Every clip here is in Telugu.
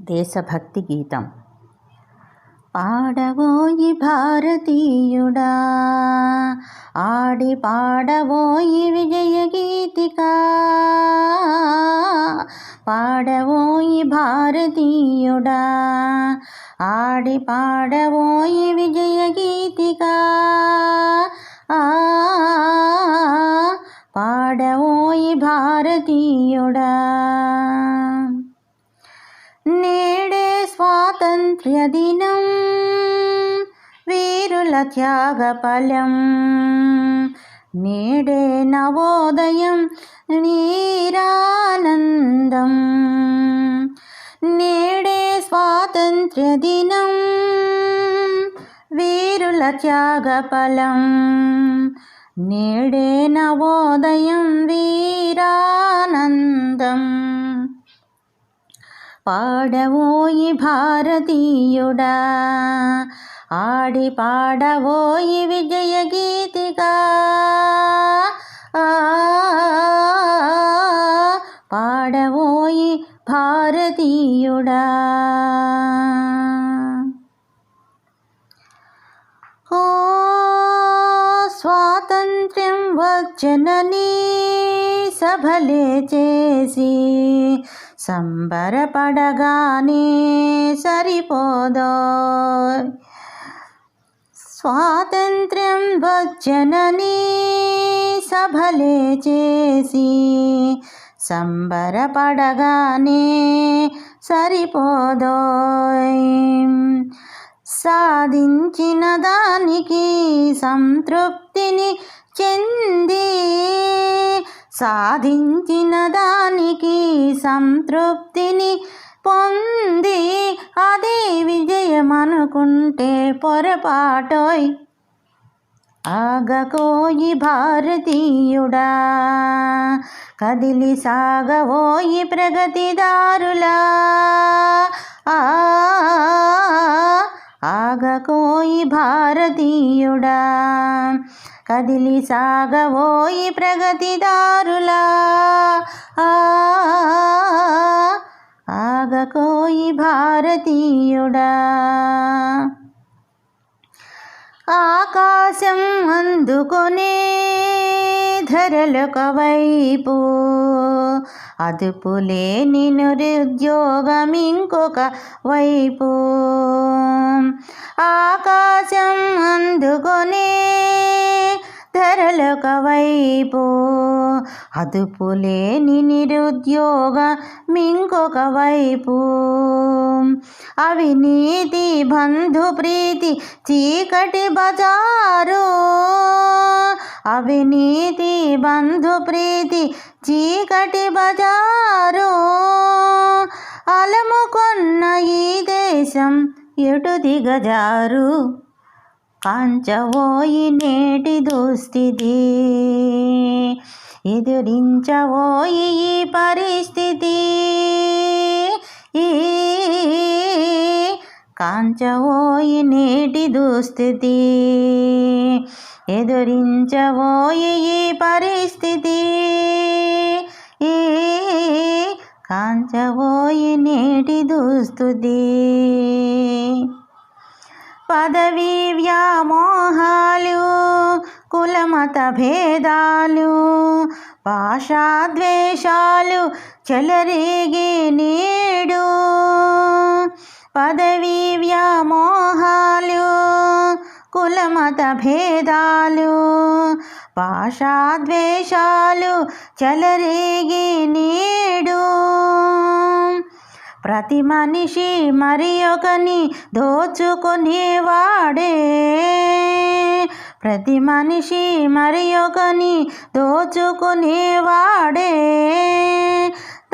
దేశభక్తి గీతం. పాడవోయి భారతీయుడా ఆడి పాడవోయి విజయ గీతిక పాడవోయి భారతీయుడా ఆడి పాడవోయి విజయ గీతిక ఆ పాడవోయి భారతీయుడా. నేడే స్వాతంత్ర్య దినం వీరుల త్యాగ ఫలం నేడే నవోదయం నీరానందం. నేడే స్వాతంత్ర్య దినం వీరుల త్యాగ ఫలం నేడే నవోదయం వీరానందం. పాడవోయి భారతీయుడా. ఆడి పాడవోయి విజయ గీతిగా ఆ, పాడవోయి భారతీయుడా. ఓ స్వాతంత్ర్యం వచ్చనని సభలే చేసి సంబరపడగానే సరిపోదో. స్వాతంత్ర్యం వచ్చనని సభలే చేసి సంబరపడగానే సరిపోదో. సాధించిన దానికి సంతృప్తిని చెంది సాధించిన దానికి సంతృప్తిని పొంది అదే విజయం అనుకుంటే పొరపాటోయ్. ఆగకోయి భారతీయుడా కదిలి సాగవోయి ప్రగతిదారులా. ఆగకోయి భారతీయుడా కదిలి సాగవోయి ప్రగతిదారులా. ఆగకోయి భారతీయుడా. ఆకాశం అందుకొనే ధరలొక వైపు అదుపులేని నిరుద్యోగం ఇంకొక వైపు. ఆకాశం అందుకొనే పరలోక వైపు అదుపులేని నిరుద్యోగ మింకొక వైపు అవినీతి బంధు ప్రీతి చీకటి బజారు. అవినీతి బంధు ప్రీతి చీకటి బజారు. అలముకొన్న ఈ దేశం ఎటు దిగజారు? పంచవోయి నేటి దుస్థితి ఎదురించవోయి ఈ పరిస్థితి. కాంచవోయి నేటి దుస్థితి ఎదురించవోయి ఈ పరిస్థితి. కాంచవోయి నేటి దుస్థుతి. పదవీ వ్యామోహాలు కులమత భేదాలు భాషాద్వేషాలు చెలరేగి నేడు. పదవీ వ్యామోహాలు కులమత భేదాలు భాషాద్వేషాలు చెలరేగి నేడు. ప్రతి మనిషి మరి ఒకని దోచుకునేవాడే ప్రతి మనిషి మరి ఒకని దోచుకునేవాడే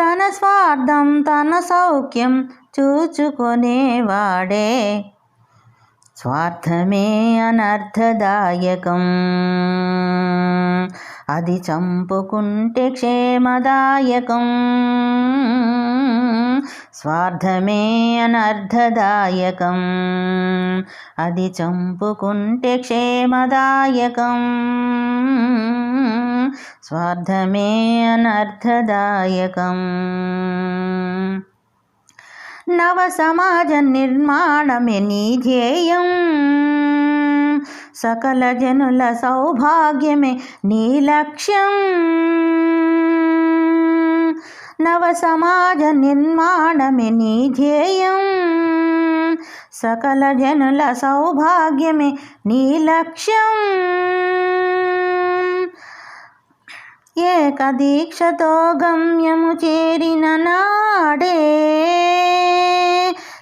తన స్వార్థం తన సౌఖ్యం చూచుకునేవాడే స్వార్థమే అనర్థదాయకం. అది చంపుకుంటే క్షేమదాయకం. స్వార్థమే అనర్థదాయకం అది చంపుకుంటే క్షేమదాయకం. స్వార్థమే అనర్థదాయకం నవ సమాజ నిర్మాణమే నీ ధ్యేయం. సకల జనుల సౌభాగ్యమే నీ లక్ష్యం. నవ సమాజ నిర్మాణమే నీ ధ్యేయం. సకల జనుల సౌభాగ్యమే నీ లక్ష్యం. ఏకదీక్షతో గమ్యము చేరిన నాడే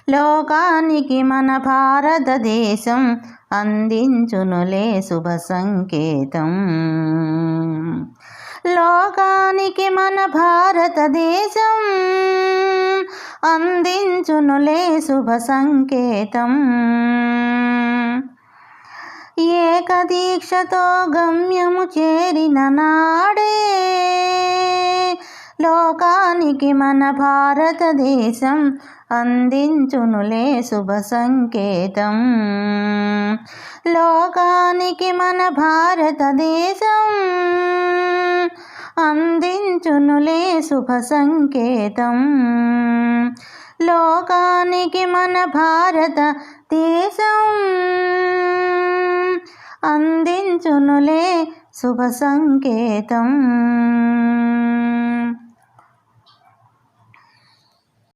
లోకానికి మన భారతదేశం అందించునులే శుభ సంకేతం. లోకానికి మన భారతదేశం. అందించునులే శుభ సంకేతం. ఏకదీక్షతో గమ్యము చేరిన నాడే లోకానికి మన భారతదేశం అందించునులే శుభ సంకేతం. లోకానికి మన భారతదేశం అందించునులే శుభ సంకేతం. లోకానికి మన భారత దేశం అందించునులే శుభ సంకేతం.